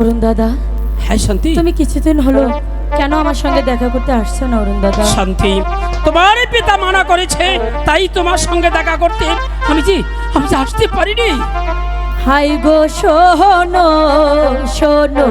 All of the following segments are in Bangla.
অরুণ দাদা। হ্যাঁ শান্তি। তুমি কিছুদিন হলো কেন আমার সঙ্গে দেখা করতে আসছো না অরুণ দাদা? শান্তি তোমার পিতা মানা করেছে তাই তোমার সঙ্গে দেখা করতে। আমি জি আমি যে আসতে পারিনি। হাই গো শোনো শোনো।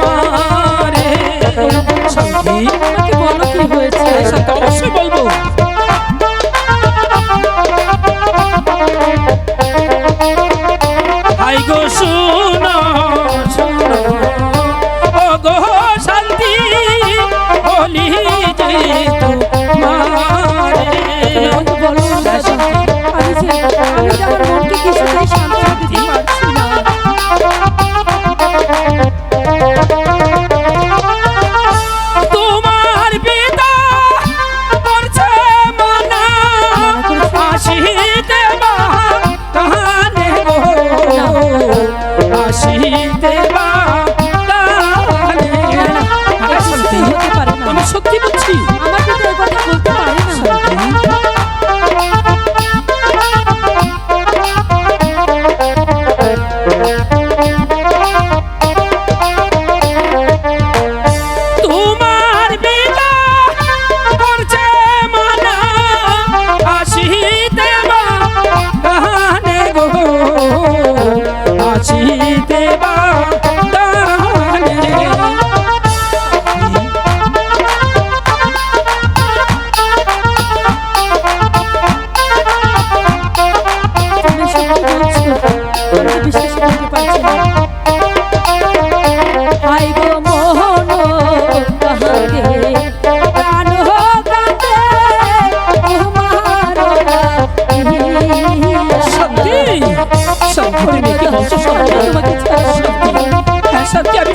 মারে। সত্যি আমাকে বলো কি হয়েছে? সত্যি অবশ্যই বলব। হাই গো, শোনো শোনো। ও গো শান্তি, বলি যে আসিতে আমি সত্যি বলছি